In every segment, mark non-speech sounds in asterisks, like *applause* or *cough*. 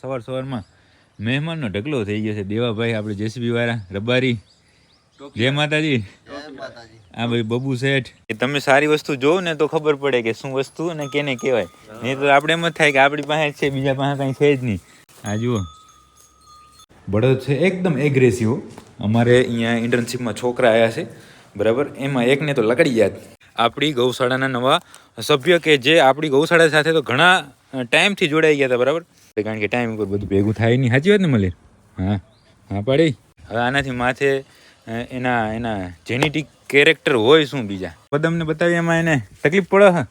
સવાર સવારમાં મહેમાનનો ઢગલો થઈ ગયો છે. દેવાભાઈ આપણે જેસીબી વાળા રબારી જય માતાજી. આ ભાઈ બબુ શેઠ. તમે સારી વસ્તુ જોવો ને તો ખબર પડે કે શું વસ્તુ અને કેને કહેવાય. નહીં તો આપણે એમ જ થાય કે આપણી પાસે છે બીજા પાસે કાંઈ છે જ નહીં. આ જુઓ. બળદ છે એકદમ એગ્રેસિવ અમારે અહીંયા ઇન્ટર્નશીપમાં છોકરા આવ્યા છે બરાબર? એમાં એકને તો લકડી જાત આપણી ગૌશાળાના નવા સભ્ય કે જે આપણી ગૌશાળા સાથે તો ઘણા ટાઈમથી જોડાઈ ગયા હતા બરાબર? કારણ કે ટાઈમ ઉપર બધું ભેગું થાય નહીં. સાચી વાત ને મળી હા હા પાડી. હવે આનાથી માથે એના એના જેનેટિક કેરેક્ટર હોય શું બીજા? પદમને બતાવી એમાં એને તકલીફ પડે હા?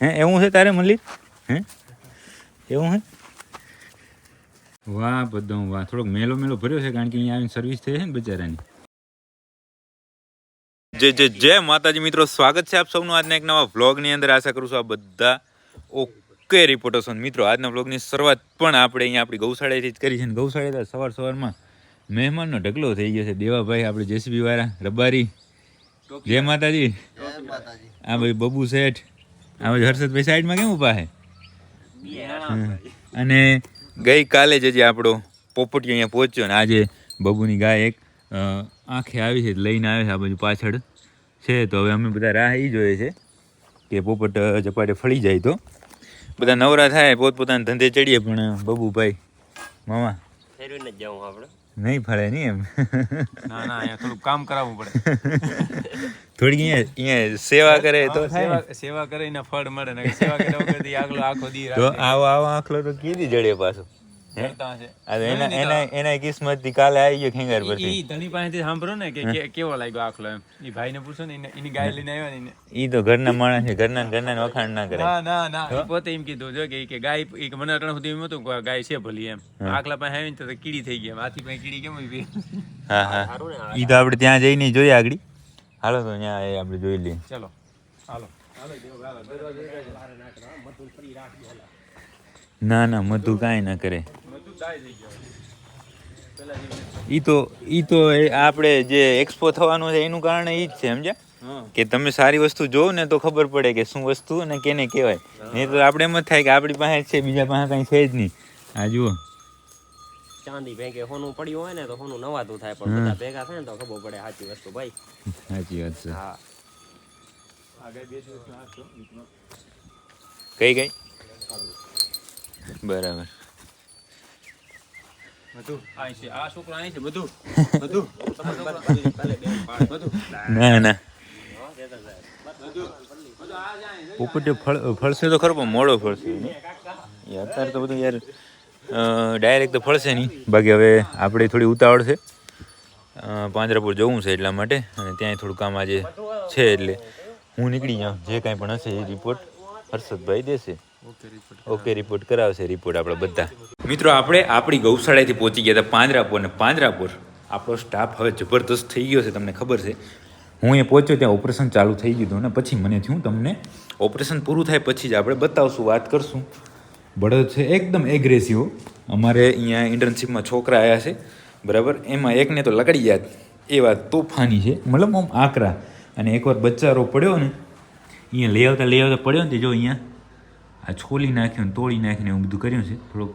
હે, એવું છે તારે મળી હે? એવું હે? વાહ બધો વાહ. થોડોક મેલો મેલો ભર્યો છે કારણ કે અહીંયા આવીને સર્વિસ થઈ છે ને બચારાની. જય જય જય માતાજી મિત્રો, સ્વાગત છે આપ સૌનું આજના એક નવા વ્લોગની અંદર. આશા કરું છું આ બધા ઓકે રિપોર્ટો છો મિત્રો આજના બ્લોગની શરૂઆત પણ આપણે અહીંયા આપણી ગૌશાળાથી જ કરી છે અને ગૌશાળા સવાર સવારમાં મહેમાનનો ઢગલો થઈ ગયો છે. દેવાભાઈ આપણે જેસીબી વાળા રબારી જય માતાજી. આ ભાઈ બબુ શેઠ આ ભાઈ હર્ષદભાઈ સાઈડમાં કેમ ઊભા છે. અને ગઈકાલે જ હજી આપણો પોપટી અહીંયા પહોંચ્યો ને આજે બબુની ગાય એક આંખે આવી છે લઈને આવે છે આ બાજુ પાછળ. છે તો હવે અમે બધા રાહ એ જોઈએ છે કે પોપટ ઝપાટે ફળી જાય તો. બધા નવરા થાય પોતપોતાના ધંધે ચડીએ પણ બબુભાઈ મામા. ફેરવીને જ જાઉં આપણે. નહીં ફળે નહીં એમ. ના ના અહીંયા થોડું કામ કરાવવું પડે. થોડી અહીંયા અહીંયા સેવા કરે તો થાય. સેવા કરે ને ફળ મળે ને સેવા કરે વગર આગલો આખો દી આવો આવો આખલો તો કીધી જડે પાછો. આવી ગયો છે ભલી એમ. આખલા પાસે આવીને તો કીડી થઈ ગઈ હાથી પાસે કીડી કેમ હા હા. ઈ તો આપણે ત્યાં જઈને જોઈએ આગળ. હાલો તો ત્યાં આપણે જોઈ લઈએ. ચલો. હાલો. ના ના મધુ કાંઈ ના કરે. ઈ તો ઈ તો આપણે જે એક્સપો થવાનું છે એનું કારણ ઈ જ છે સમજ્યા? કે તમે સારી વસ્તુ જોવો ને તો ખબર પડે કે શું વસ્તુ અને કેને કહેવાય. નહીં તો આપણે એમ જ થાય કે આપણી પાસે છે બીજા પાસે કાંઈ છે જ નહીં. આ જુઓ. ચાંદી ભેગે સોનું પડ્યું હોય ને તો સોનું નવાતું થાય પણ બધા ભેગા થાય ને તો ખબર પડે સાચી વસ્તુ ભાઈ. સાચી વાત છે. હા. કઈ કઈ? બરાબર બધું અહીં છે આ છોકરો અહીં છે બધું બધું બધું *laughs* ના ના. પોપટે ફળ ફળશે તો ખરો પણ મોડો ફળશે. અત્યારે તો બધું યાર ડાયરેક્ટ તો ફળશે નહીં. બાકી હવે આપણે થોડી ઉતાવળ છે. પાંજરાપુર જવું છે એટલા માટે અને ત્યાં થોડું કામ આજે છે એટલે હું નીકળી જાઉં. જે કાંઈ પણ હશે એ રિપોર્ટ હર્ષદભાઈ દેશે. ઓકે રિપોર્ટ ઓકે રિપોર્ટ કરાવશે રિપોર્ટ આપણે બધા. મિત્રો આપણે આપણી ગૌશાળાથી પહોંચી ગયા હતા પાંજરાપુર અને પાંજરાપુર. આપણો સ્ટાફ હવે જબરદસ્ત થઈ ગયો છે તમને ખબર છે. હું એ પહોંચ્યો ત્યાં ઓપરેશન ચાલુ થઈ ગયું હતું ને પછી મને થયું તમને ઓપરેશન પૂરું થાય પછી જ આપણે બતાવશું વાત કરશું. બળદ છે એકદમ એગ્રેસિવ અમારે અહીંયા ઇન્ટર્નશીપમાં છોકરા આવ્યા છે બરાબર? એમાં એકને તો લકડી ગયા. એ વાત તોફાની છે. મતલબ આમ આકરા. અને એકવાર બચ્ચારો પડ્યો ને અહીંયા લઈ આવતા લઈ આવતા પડ્યો ને જો અહીંયા આ છોલી નાખ્યું તોડી નાખીને એવું બધું કર્યું છે. થોડુંક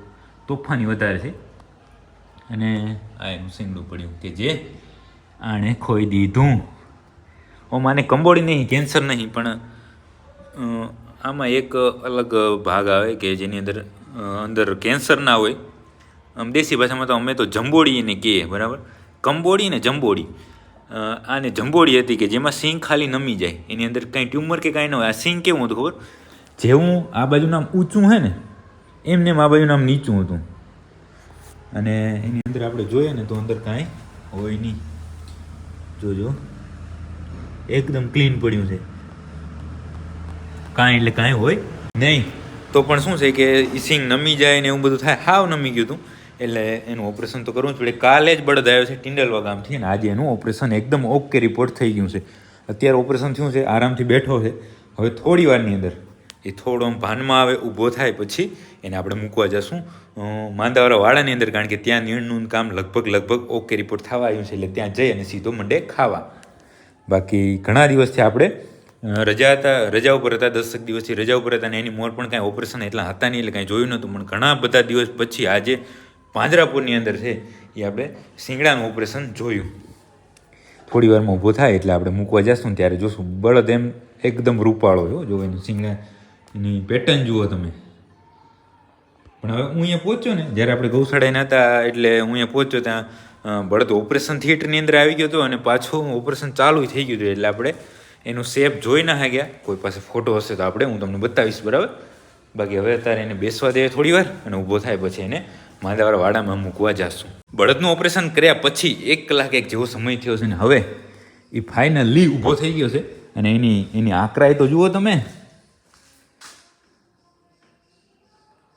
તોફાની વધારે છે. અને આ એનું સિંગડું પડ્યું કે જે આણે ખોઈ દીધું. ઓ માને કંબોડી નહીં, કેન્સર નહીં, પણ આમાં એક અલગ ભાગ આવે કે જેની અંદર અંદર કેન્સર ના હોય. આમ દેશી ભાષામાં તો અમે તો જંબોડી એને કહીએ, બરાબર? કંબોડી ને જંબોડી. આને જંબોડી હતી કે જેમાં સિંગ ખાલી નમી જાય. એની અંદર કાંઈ ટ્યુમર કે કાંઈ ન હોય. આ સિંગ કેવું હતું ખબર? જેવું આ બાજુનું આમ ઊંચું હે ને, એમને એમ આ બાજુનું આમ નીચું હતું. અને એની અંદર આપણે જોઈએ ને તો અંદર કાંઈ હોય નહીં. જોજો. એકદમ ક્લીન પડ્યું છે. કાંઈ એટલે કાંઈ હોય નહીં. તો પણ શું છે કે સિંગ નમી જાય ને એવું બધું થાય. હાવ નમી ગયું હતું એટલે એનું ઓપરેશન તો કરવું જ પડે. કાલે જ બળદ આવ્યો છે ટિંડલવા ગામથી અને આજે એનું ઓપરેશન એકદમ ઓકે રિપોર્ટ થઈ ગયું છે. અત્યારે ઓપરેશન થયું છે, આરામથી બેઠો છે. હવે થોડી વારની અંદર એ થોડો આમ ભાનમાં આવે, ઊભો થાય પછી એને આપણે મૂકવા જશું. માંદાવાળા વાળાની અંદર, કારણ કે ત્યાં નીણનું કામ લગભગ લગભગ ઓકે રિપોર્ટ થવા આવ્યું છે, એટલે ત્યાં જઈ અને સીધો મંડે ખાવા. બાકી ઘણા દિવસથી આપણે રજા હતા, રજા ઉપર હતા, દસક દિવસથી રજા ઉપર હતા અને એની મોર પણ કાંઈ ઓપરેશન એટલા હતા નહીં, એટલે કાંઈ જોયું નહોતું. પણ ઘણા બધા દિવસ પછી આજે પાંજરાપુરની અંદર છે, એ આપણે શિંગડાનું ઓપરેશન જોયું. થોડી વારમાં ઊભો થાય એટલે આપણે મૂકવા જઈશું ત્યારે જોશું. બળદ એમ એકદમ રૂપાળો જો એની શિંગડા એની પેટર્ન જુઓ તમે. પણ હવે હું અહીંયા પહોંચ્યો ને, જ્યારે આપણે ગૌશાળાએ હતા, એટલે હું અહીંયા પહોંચ્યો ત્યાં બળદ ઓપરેશન થિયેટરની અંદર આવી ગયો હતો અને પાછું ઓપરેશન ચાલુ થઈ ગયું હતું, એટલે આપણે એનું શેપ જોઈ ના ગયા કોઈ પાસે ફોટો હશે તો આપણે, હું તમને બતાવીશ, બરાબર? બાકી હવે અત્યારે એને બેસવા દે થોડી વાર અને ઊભો થાય પછી એને માંદાવાળા વાડામાં મૂકવા જશું. બળદનું ઓપરેશન કર્યા પછી એક કલાક એક જેવો સમય થયો છે ને, હવે એ ફાઇનલી ઊભો થઈ ગયો છે અને એની એની આકરાઈ તો જુઓ તમે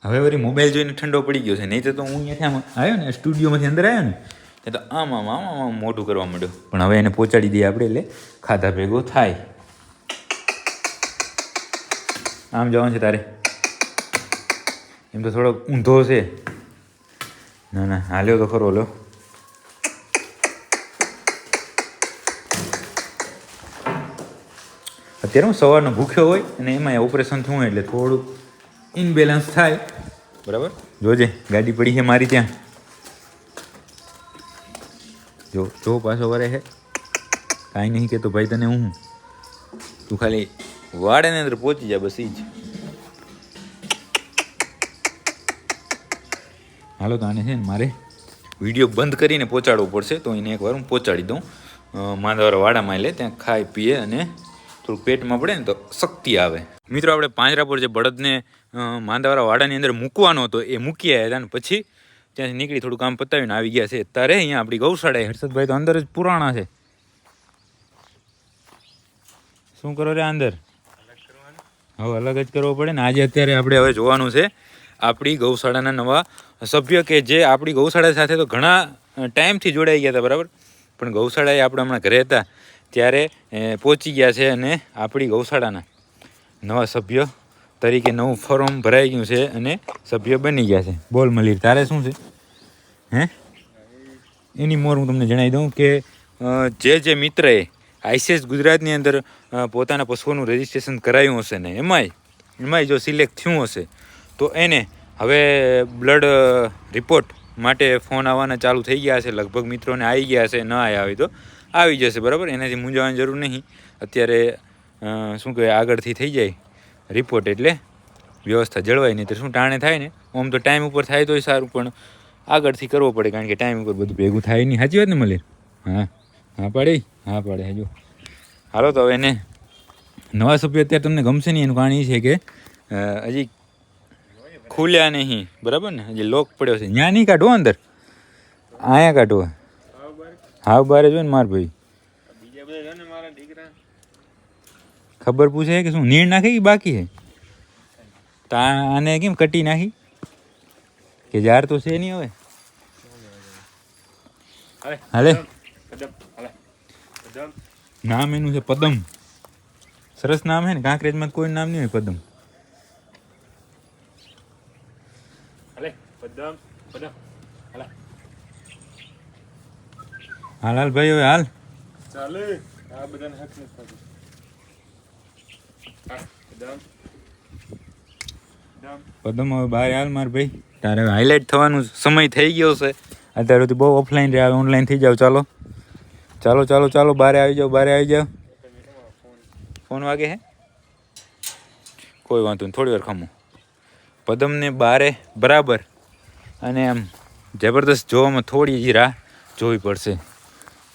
હવે વળી મોબાઈલ જોઈને ઠંડો પડી ગયો છે. નહીં તો હું અહીંયાથી આમ આવ્યો ને સ્ટુડિયોમાંથી અંદર આવ્યો ને ત્યાં તો આમ આમ આમ આમ આમ મોટું કરવા માંડ્યો. પણ હવે એને પહોંચાડી દઈએ આપણે એટલે ખાધા ભેગો થાય. આમ જવાનું છે તારે. એમ તો થોડોક ઊંધો છે. ના ના હાલ્યો તો ખરો લો અત્યારે હું સવારનો ભૂખ્યો હોય અને એમાં ઓપરેશન થયું એટલે થોડુંક ઇનબેલેન્સ થાય. બરાબર? જોજે ગાડી પડી છે મારી ત્યાં. જો જો પાછો વરે છે. કાંઈ નહીં કહેતો ભાઈ તને હું? તું ખાલી વાડાની અંદર પહોંચી જા બસ ઈ જ હાલો તો આને છે ને મારે વીડિયો બંધ કરીને પહોંચાડવો પડશે તો એને એકવાર હું પહોંચાડી દઉં. માંદાવાળા વાડામાં લે ત્યાં ખાઈ પીએ અને થોડુંક પેટમાં પડે ને તો શક્તિ આવે. મિત્રો, આપણે પાંજરા પર જે બળદને માંદાવાળા વાડાની અંદર મૂકવાનો હતો, એ મૂકી આવ્યા હતા પછી ત્યાંથી નીકળી થોડું કામ પતાવીને આવી ગયા છે. અત્યારે અહીંયા આપણી ગૌશાળા હર્ષદભાઈ તો અંદર જ પુરાણા છે. શું કરો રે અંદર? હવે અલગ જ કરવો પડે ને. આજે અત્યારે આપણે હવે જોવાનું છે આપણી ગૌશાળાના નવા સભ્ય કે જે આપણી ગૌશાળા સાથે તો ઘણા ટાઈમથી જોડાઈ ગયા હતા, બરાબર? પણ ગૌશાળાએ આપણે હમણાં ઘરે હતા. ત્યારે પહોંચી ગયા છે અને આપણી ગૌશાળાના નવા સભ્ય તરીકે નવું ફોર્મ ભરાઈ ગયું છે અને સભ્ય બની ગયા છે. બોલ મલીર, તારે શું છે? હે? એની મોર હું તમને જણાવી દઉં કે જે જે મિત્રએ આઈસીએસ ગુજરાતની અંદર પોતાના પશુઓનું રજિસ્ટ્રેશન કરાયું હશે ને એમાંય એમાંય જો સિલેક્ટ થયું હશે, તો એને હવે બ્લડ રિપોર્ટ માટે ફોન આવવાના ચાલુ થઈ ગયા છે. લગભગ મિત્રોને આવી ગયા છે, ન આવ્યા હોય તો. આવી જશે, બરાબર? એનાથી મૂંઝાવાની જરૂર નહીં. અત્યારે શું કહેવાય, આગળથી થઈ જાય રિપોર્ટ એટલે વ્યવસ્થા જળવાય, નહીં તો શું ટાણે થાય ને? આમ તો ટાઈમ ઉપર થાય તોય સારું, પણ આગળથી કરવો પડે, કારણ કે ટાઈમ ઉપર બધું ભેગું થાય નહીં. સાચી વાત ને મળે હા. હા પાડે હા પાડે, હજુ. હાલો, તો હવે એને નવા સભ્યો અત્યારે તમને ગમશે નહીં, એનું કારણ એ છે કે હજી ખુલ્યા નહીં, બરાબર ને? હજી લોક પડ્યો છે. ત્યાં નહીં કાઢવો અંદર? અહીંયા કાઢવો. હા બારે જો ને માર ભાઈ. બીજા બધા છે ને મારા દીકરા ખબર પૂછે કે શું નીણ નાખી કે બાકી છે તા આને કેમ કટી નાખી? કે જાર તો છે નહીં હવે. હાલે. હાલે. કદમ હાલે. કદમ નામ એનું છે પદમ. સરસ નામ છે ને કાંકરેજમાં તો કોઈ નામ નહીં હોય પદમ. હાલે. કદમ કદમ હાલે. હાલ હાલ ભાઈ હવે હાલ. ચાલે. આ બધાને હક નથી પદમ હવે બહાર હાલ માર ભાઈ. તારે હવે હાઇલાઇટ થવાનો સમય થઈ ગયો છે. અત્યારે તો બહુ ઓફલાઈન રહ્યા ઓનલાઈન થઈ જાવ ચાલો. ચાલો ચાલો ચાલો બારે આવી જાઓ બારે આવી જાઓ. ફોન વાગે હે? કોઈ વાંધો નહીં થોડી વાર ખમો. પદમને બારે બરાબર. અને આમ જબરદસ્ત જોવામાં થોડી રાહ જોવી પડશે.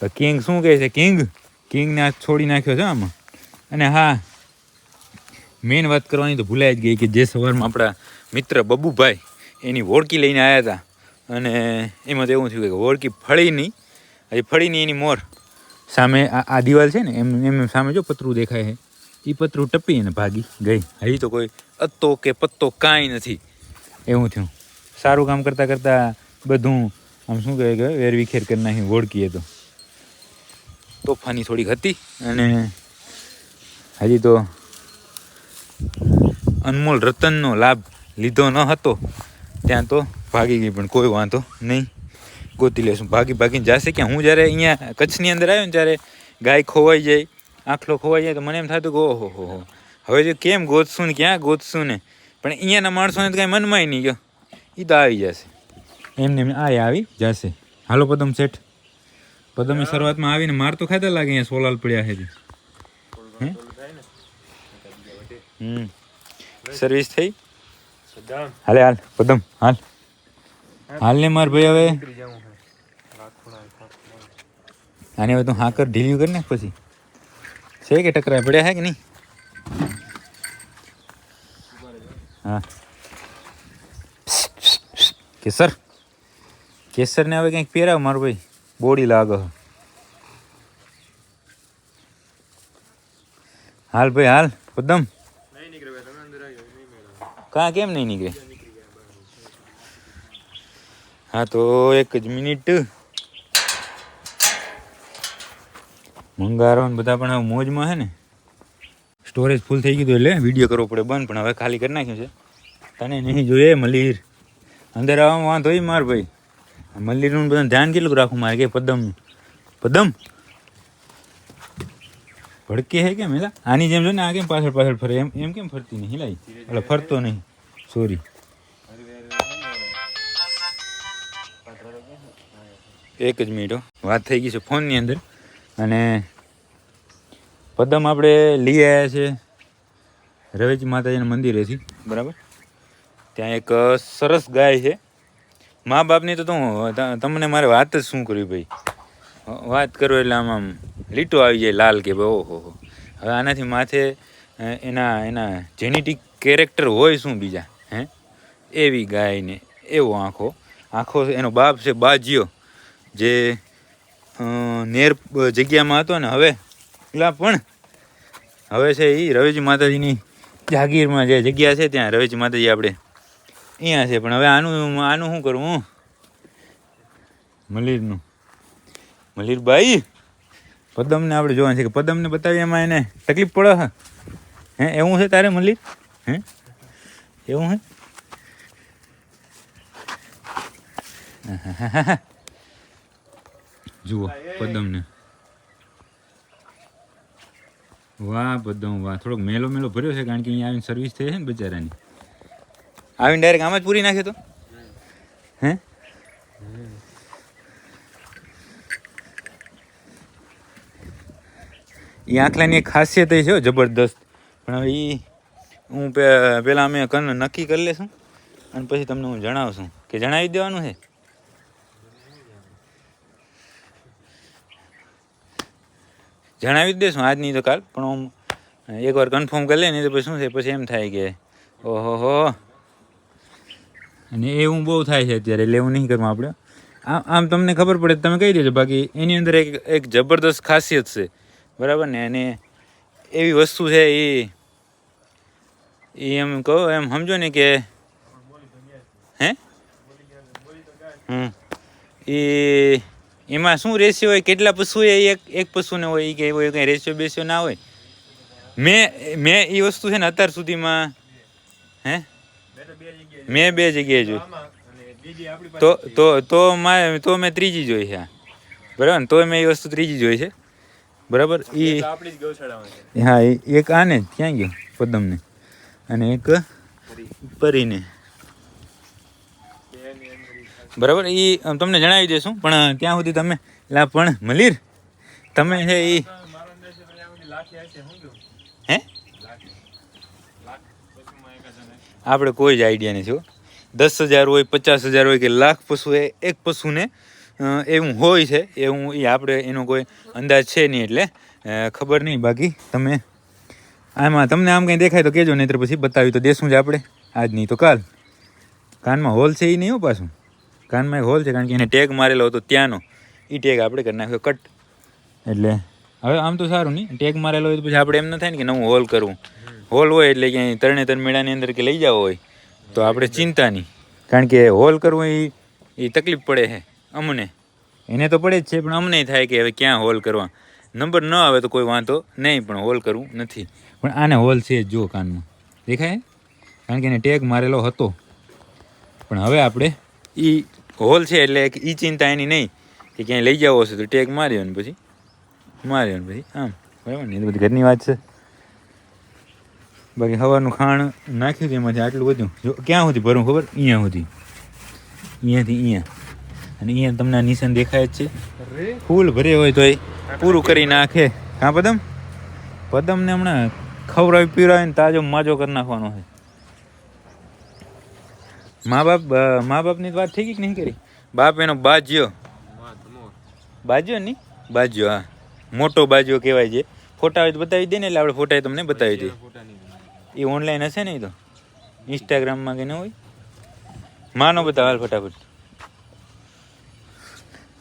તો કિંગ શું કહે છે? કિંગ? કિંગને આ છોડી નાખ્યો છે આમાં. અને હા મેઇન વાત કરવાની તો ભૂલાઈ જ ગઈ કે જે સવારમાં આપણા મિત્ર બબુભાઈ એની વોળકી લઈને આવ્યા હતા અને એમાં તો એવું થયું કે વોળકી ફળી નહીં હજી ફળી નહીં એની મોર. સામે આ દિવાલ છે ને, એમ એમ સામે જો પતરું દેખાય છે. એ પતરું ટપી અને ભાગી ગઈ. હજી તો કોઈ અત્તો કે પત્તો કાંઈ નથી. એવું થયું. સારું કામ કરતાં કરતાં બધું, આમ શું કહે કે વેરવિખેર કરી નાખી વોળકીએ તો. તોફાની થોડીક હતી અને હજી તો અનમોલ રતનનો લાભ લીધો ન હતો. ત્યાં તો ભાગી ગઈ પણ કોઈ વાંધો નહીં. ગોતી લેશું. ભાગી ભાગીને જશે ક્યાં? હું જ્યારે અહીંયા કચ્છની અંદર આવ્યો ને ત્યારે ગાય ખોવાઈ જાય આખલો ખોવાઈ જાય તો મને એમ થતું કે ઓહો હો હો. હવે જો કેમ ગોતશું ને ક્યાં ગોતશું ને? પણ અહીંયાના માણસોને તો કાંઈ મનમાં નહીં ગયો. એ તો આવી જશે. એમને એમ આ આવી જશે. હાલો પદમ શેઠ. પદમની શરૂઆતમાં આવીને માર તો ખાતા લાગે અહીંયા સોલાલ પડ્યા છે. હમ. સર્વિસ થઈ? હાલે હાલ પદમ હાલ. હાલ ને માર ભાઈ હવે. આને હવે તું હા કર ઢીલ્યું કરી નાખ પછી. છે કે ટકરા પડ્યા હે કે નહીં? હા. કેસર કેસર ને હવે કંઈક પહેરાવ મારો ભાઈ. બોડી લાગે. હાલ ભાઈ, હાલ પદમ કા કેમ નહીં નીકળે? હા, તો એક જ મિનિટ. મંગારો બધા પણ મોજમાં છે ને. સ્ટોરેજ ફૂલ થઈ ગયું એટલે વીડિયો કરવો પડે બંધ, પણ હવે ખાલી કરી નાખ્યું છે. તને નહીં જોઈએ, મલીર. અંદર આવવામાં વાંધો માર ભાઈ. મલ્લીરનું બધું ધ્યાન કેટલું રાખવું મારે કે પદમ? પદમ? ભડકે હે કેમ હેલા આની જેમ જો ને આ કેમ પાછળ પાછળ ફરે? એમ એમ કેમ ફરતી નહીં હિલાઈ? એટલે ફરતો નહીં. સોરી એક જ મિનિટ. વાત થઈ ગઈ છે ફોનની અંદર. અને પદમ આપણે લઈ આવ્યા છે રવેજી માતાજીના મંદિરેથી. બરાબર? ત્યાં એક સરસ ગાય છે. મા બાપની તો તું, તમને મારે વાત જ શું કરવી ભાઈ? વાત કરો એટલે આમ આમ લીટો આવી જાય લાલ કે ભાઈ, ઓહો હવે આનાથી માથે એના એના જેનેટિક કેરેક્ટર હોય શું બીજા, હે? એવી ગાયને, એવો આંખો. આંખો એનો બાપ છે બાજીયો, જે નેર જગ્યામાં હતો ને હવે એટલા પણ, હવે છે એ રવેજી માતાજીની જાગીરમાં જે જગ્યા છે ત્યાં રવેજી માતાજી આપણે અહીંયા છે પણ હવે આનું આનું શું કરવું મલીરનું. મલીરભાઈ પદમને આપણે જોવાનું છે કે પદમને બતાવીએ એમાં એને તકલીફ પડે હે હે એવું છે તારે મલીર? હે? એવું હે? *laughs* જુઓ પદમને. વાહ પદમ વાહ. થોડોક મેલો મેલો ભર્યો છે કારણ કે અહીંયા આવીને સર્વિસ થઈ છે ને બચારાની. આવીને ડાયરેક્ટ આમ જ પૂરી નાખે તો? હે? એ આંખલાની એક ખાસિયત છે જબરદસ્ત. પણ હવે એ હું પે- પેલા અમે કન નક્કી કરી લેશું અને પછી તમને હું જણાવશું. કે જણાવી દેવાનું છે? જણાવી જ દેશું આજ નહીં તો કાલ, પણ હું એકવાર કન્ફર્મ કરી લે ને તો પછી શું છે પછી એમ થાય કે ઓહો હો અને એવું બહુ થાય છે અત્યારે એવું નહીં કરવું આપણે. આમ તમને ખબર પડે તમે કહી દેજો, બાકી એની અંદર એક એક જબરદસ્ત ખાસિયત છે. બરાબર ને? અને એવી વસ્તુ છે એ એ એમ કહો, એમ સમજો ને કે હે? હમ. એ એમાં શું રેશિયો હોય, કેટલા પશુ હોય, એક એક પશુને હોય એ કે એવો કંઈ રેશિયો બેસ્યો ના હોય. મેં મેં એ વસ્તુ છે ને અત્યાર સુધીમાં હે? મેં બે જગ્યાએ જોઈ. તો તો તો મારે તો મેં ત્રીજી જોઈ છે. બરાબર ને? તો મેં એ વસ્તુ ત્રીજી જોઈ છે. બરાબર? એ હા એક આને ક્યાં ગયો? પદમને. અને એક પરીને બરાબર? એ તમને જણાવી દઈશું પણ ત્યાં સુધી તમે લા પણ મલીર. તમે છે એ મારો અંદાજ છે ભાઈ આ બધી લાખી હશે શું કેવું હે લાખ પશુમાં એકાદ અને આપણે કોઈ જ આઈડિયા નથી હો. દસ હજાર હોય, પચાસ હજાર હોય કે લાખ પશુ એ એક પશુને એવું હોય છે, એવું એ આપણે એનો કોઈ અંદાજ છે નહીં એટલે ખબર નહીં. બાકી તમે આમાં તમને આમ કંઈ દેખાય તો કહેજો, નહીંતર પછી બતાવી તો દેશું જ આપણે. આજ નહીં તો કાલ. કાનમાં હોલ છે એ નહીં હો પાછું. કાનમાં એક હોલ છે, કારણ કે એને ટેગ મારેલો હતો ત્યાંનો. એ ટેગ આપણે કરી નાખ્યો કટ એટલે, હવે આમ તો સારું નહીં. ટેગ મારેલો હોય તો પછી આપણે એમ ન થાય ને કે નવું હોલ કરવું. હોલ હોય એટલે ક્યાંય તરણે ત્રણ મેળાની અંદર કે લઈ જાવ હોય તો આપણે ચિંતા નહીં. કારણ કે હોલ કરવું એ એ તકલીફ પડે છે અમને. એને તો પડે જ છે પણ અમને થાય કે હવે ક્યાં હોલ કરવા. નંબર ન આવે તો કોઈ વાંધો નહીં પણ હોલ કરવું નથી. પણ આને હોલ છે જો કાનમાં. દેખાય? કારણ કે એને ટેગ મારેલો હતો. પણ હવે આપણે એ હોલ છે એટલે કે એ ચિંતા એની નહીં કે ક્યાંય લઈ જવો હશે તો ટેગ માર્યો ને પછી. માર્યો ને પછી આમ. બરાબર ને? એ બધી ઘરની વાત છે. બાકી હવાનું ખાણ નાખ્યું હતું એમાંથી આટલું બધું. જો ક્યાં સુધી ભરું ખબર? અહીંયા સુધી. અહીંયાથી અહીંયા. અને અહીંયા તમને નિશાન દેખાય જ છે. ફૂલ ભરે હોય તો પૂરું કરી નાખે. હા પદમ? પદમને હમણાં ખવડાવી પીવડાવીને તાજો માજો કરી નાખવાનો છે. મા બાપ મા બાપની વાત થઈ ગઈ કે નહીં કરી? બાપ એનો બાજ્યો. બાજ્યો નહીં બાજ્યો હા. મોટો બાજ્યો કહેવાય છે. ફોટા હોય તો બતાવી દે ને એટલે આપણે ફોટા તમને બતાવી દઈએ. એ ઓનલાઈન હશે ને એ તો ઇન્સ્ટાગ્રામમાં કે ન હોય માનો બતાવ હાલ ફટાફટ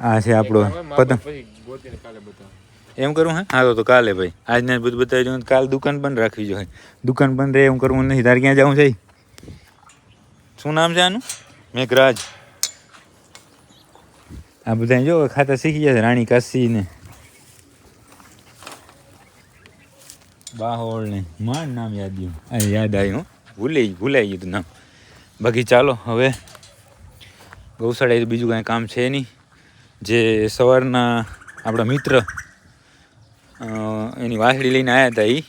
આ છે આપણો પદમ એમ કરું હે હા તો તો કાલે ભાઈ આજના બધું બતાવી દઉં કાલ દુકાન બંધ રાખવી જોઈએ દુકાન બંધ રહે એમ કરવું નહીં તારે ક્યાં જવું છે શું નામ છે આનું મેઘરાજ આ બધા જો ખાતા શીખી જશે રાણી કાશી ને બાહોળ ને માંડ નામ યાદ આવ્યું. યાદ આવ્યું. હો. ભૂલાઈ ગયું નામ. બાકી ચાલો, હવે ગૌશાળાએ બીજું કાંઈ કામ છે નહીં. જે સવારના આપણા મિત્ર એની વાસળી લઈને આવ્યા હતા એ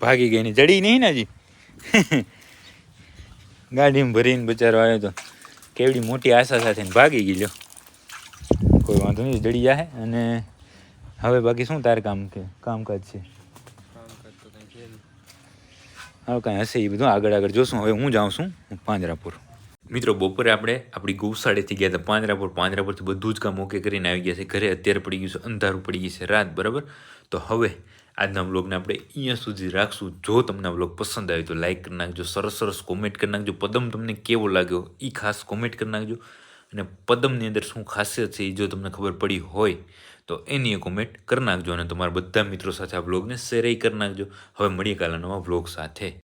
ભાગી ગઈ ને જડી નહીં ને હજી? *laughs* ગાડીમાં ભરીને બચારો આવ્યો તો કેવડી મોટી આશા સાથે ભાગી ગયો કોઈ વાંધો નહીં જડી જાય અને હવે બાકી શું તારે કામ કે, કામકાજ છે? હવે કાંઈ હશે એ બધું. આગળ આગળ જોશું. હવે હું જાઉં છું પાંજરાપુર. મિત્રો, બપોરે આપણે આપણી ગૌશાળેથી ગયા હતા પાંજરાપુર. પાંજરાપુરથી બધું જ કામ ઓકે કરીને આવી ગયા છે. ઘરે અત્યારે પડી ગયું છે. અંધારું પડી ગઈ છે રાત, બરાબર? તો હવે આજના વ્લોગને આપણે અહીંયા સુધી રાખશું. જો તમને વ્લોગ પસંદ આવ્યો તો લાઈક કરી નાખજો. સરસ સરસ કોમેન્ટ કરી નાખજો. પદમ તમને કેવો લાગ્યો એ ખાસ કોમેન્ટ કરી નાખજો. અને પદમની અંદર શું ખાસિયત છે એ જો તમને ખબર પડી હોય તો એની કોમેન્ટ કરી નાખજો અને તમારા બધા મિત્રો સાથે આ વ્લોગને શેર કરી નાખજો. હવે મળીએ કાલે નવા વ્લોગ સાથે.